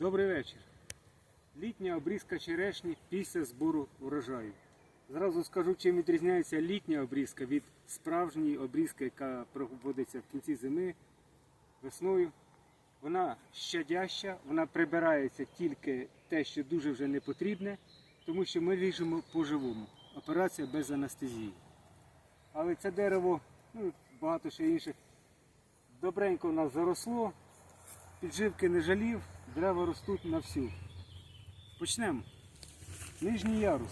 Добрий вечір. Літня обрізка черешні після збору урожаю. Зразу скажу, чим відрізняється літня обрізка від справжньої обрізки, яка проводиться в кінці зими, весною. Вона щадяща, вона прибирається тільки те, що дуже вже не потрібне, тому що ми ріжемо по-живому. Операція без анестезії. Але це дерево, ну багато ще інших, добренько у нас заросло, підживки не жалів, дерева ростуть на всю. Почнемо. Нижній ярус.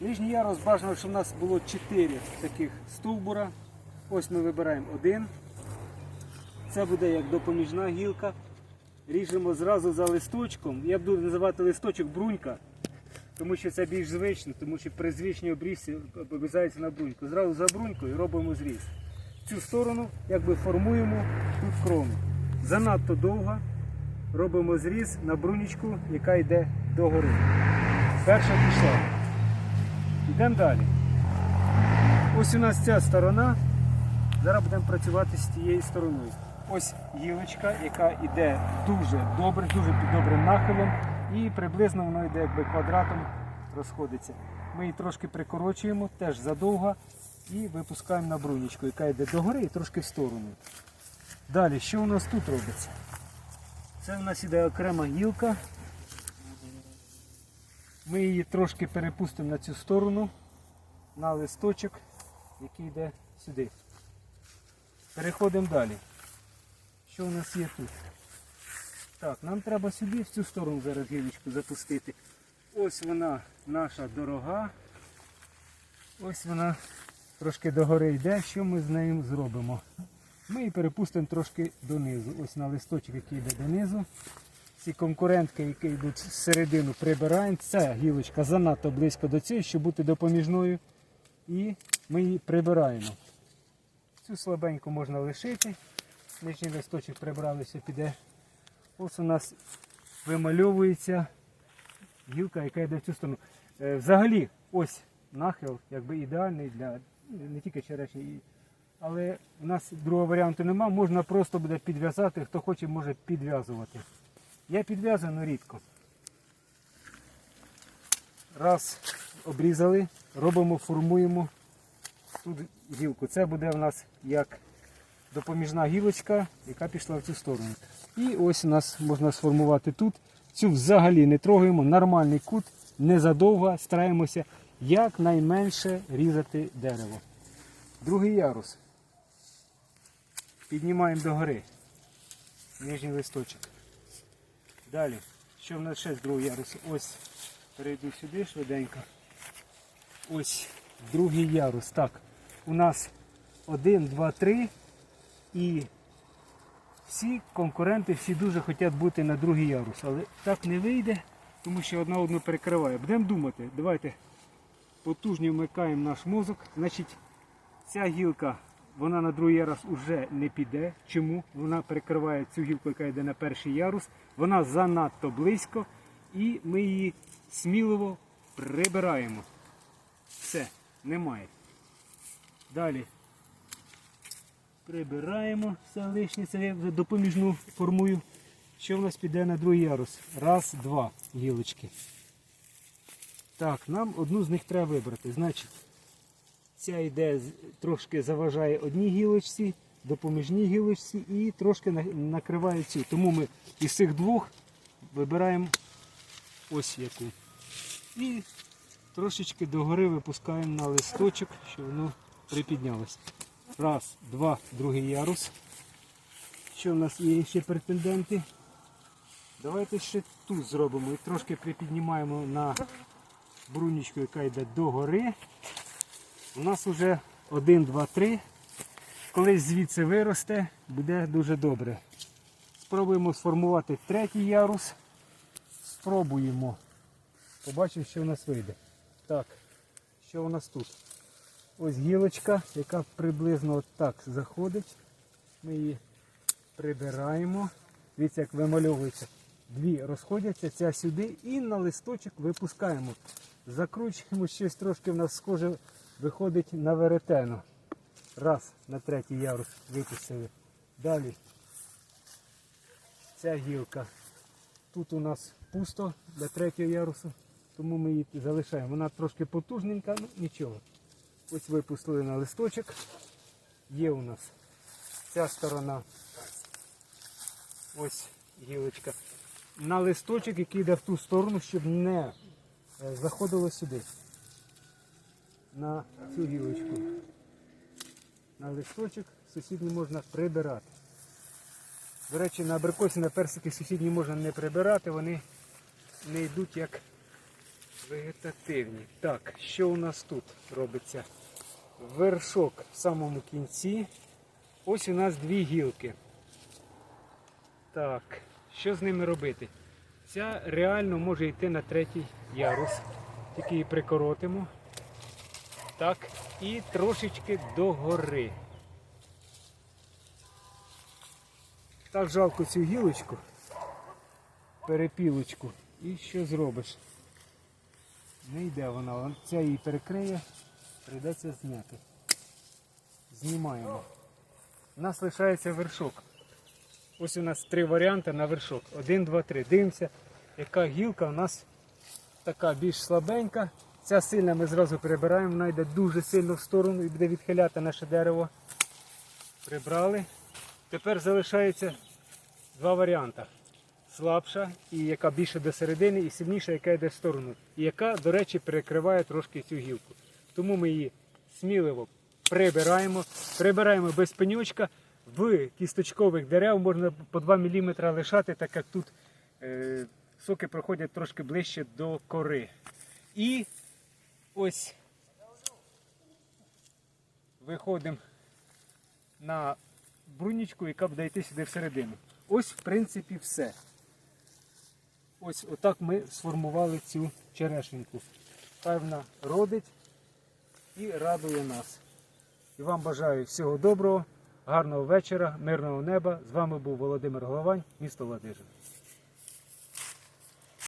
Нижній ярус бажано, щоб у нас було 4 таких стовбура. Ось ми вибираємо один. Це буде як допоміжна гілка. Ріжемо зразу за листочком. Я буду називати листочок брунька, тому що це більш звично, тому що при звичній обрізці обрізається на бруньку. Зразу за брунькою робимо зріз. В цю сторону якби формуємо тут крону. Занадто довго робимо зріз на брунічку, яка йде догори. Перша пішла. Йдемо далі. Ось у нас ця сторона. Зараз будемо працювати з тією стороною. Ось гілочка, яка йде дуже добре, дуже під добрим нахилом. І приблизно воно йде якби квадратом розходиться. Ми її трошки прикорочуємо, теж задовго, і випускаємо на брунічку, яка йде догори і трошки в сторону. Далі, що у нас тут робиться? Це у нас іде окрема гілка. Ми її трошки перепустимо на цю сторону, на листочок, який йде сюди. Переходимо далі. Що у нас є тут? Так, нам треба сюди, в цю сторону зараз гілочку запустити. Ось вона наша дорога. Ось вона трошки догори йде. Що ми з нею зробимо? Ми її перепустимо трошки донизу. Ось на листочок, який йде донизу. Ці конкурентки, які йдуть всередину, прибираємо. Ця гілочка занадто близько до цієї, щоб бути допоміжною. І ми її прибираємо. Цю слабеньку можна лишити. Нижній листочок прибралися, піде. Ось у нас вимальовується гілка, яка йде в цю сторону. Е, Взагалі, ось нахил якби ідеальний для ну, не тільки черешні, але у нас другого варіанту нема. Можна просто буде підв'язати, хто хоче, може підв'язувати. Я підв'язую але рідко. Раз обрізали, робимо, формуємо тут гілку. Це буде в нас як допоміжна гілочка, яка пішла в цю сторону. І ось у нас можна сформувати тут. Цю взагалі не трогаємо, нормальний кут, не задовго, стараємося якнайменше різати дерево. Другий ярус. Піднімаємо догори. Нижній листочок. Далі. Що в нас ще з другого ярусу? Ось перейду сюди швиденько. Ось другий ярус. Так, у нас один, два, три. І всі конкуренти всі дуже хочуть бути на другий ярус. Але так не вийде, тому що одна одну перекриває. Будемо думати, давайте потужні вмикаємо наш мозок. Значить, ця гілка вона на другий ярус вже не піде. Чому? Вона перекриває цю гілку, яка йде на перший ярус. Вона занадто близько і ми її сміливо прибираємо. Все, немає. Далі прибираємо все лишнє, це я допоміжну формую. Що в нас піде на другий ярус? Раз, два гілочки. Так, нам одну з них треба вибрати. Значить, ця йде трошки заважає одній гілочці, допоміжній гілочці і трошки накриває цю. Тому ми із цих двох вибираємо ось яку. І трошечки догори випускаємо на листочок, щоб воно припіднялося. Раз, два, другий ярус. Що в нас є ще претенденти? Давайте ще тут зробимо і трошки припіднімаємо на брунічку, яка йде догори. У нас вже 1, 2, 3. Колись звідси виросте, буде дуже добре. Спробуємо сформувати третій ярус. Спробуємо. Побачимо, що в нас вийде. Так, що у нас тут? Ось гілочка, яка приблизно так заходить. Ми її прибираємо. Дивіться, як вимальовується. Дві розходяться, ця сюди і на листочок випускаємо. Закручуємо щось трошки в нас схоже виходить на веретено. Раз, на третій ярус випустили. Далі ця гілка Тут у нас пусто для третього ярусу, тому ми її залишаємо. Вона трошки потужненька, ну нічого. Ось випустили на листочок. Є у нас ця сторона. Ось гілочка. На листочок, який йде в ту сторону, щоб не е, заходило сюди. На цю гілочку. На листочок сусідній можна прибирати. До речі, на абрикосі, на персики сусідні можна не прибирати, вони не йдуть як вегетативні. Так, що у нас тут робиться? Вершок в самому кінці. Ось у нас дві гілки. Так, що з ними робити? Ця реально може йти на третій ярус. Тільки її прикоротимо. Так, і трошечки догори. Так жалко цю гілочку, перепілочку. І що зробиш? Не йде вона, ця її перекриє, прийдеться зняти. Знімаємо. У нас лишається вершок. Ось у нас три варіанти на вершок. Один, два, три. Дивимося, яка гілка у нас така більш слабенька. Ця сильна ми зразу прибираємо, вона йде дуже сильно в сторону і буде відхиляти наше дерево. Прибрали. Тепер залишається два варіанти. Слабша і яка більше до середини, і сильніша, яка йде в сторону. І яка, до речі, перекриває трошки цю гілку. Тому ми її сміливо прибираємо. Прибираємо без пенючка. В кісточкових дерев можна по 2 мм лишати, так як тут е, соки проходять трошки ближче до кори. І ось виходимо на брунічку, яка буде йти сюди всередину. Ось, в принципі, все. Ось отак ми сформували цю черешеньку. Вона родить і радує нас. І вам бажаю всього доброго, гарного вечора, мирного неба. З вами був Володимир Головань, місто Ладижин.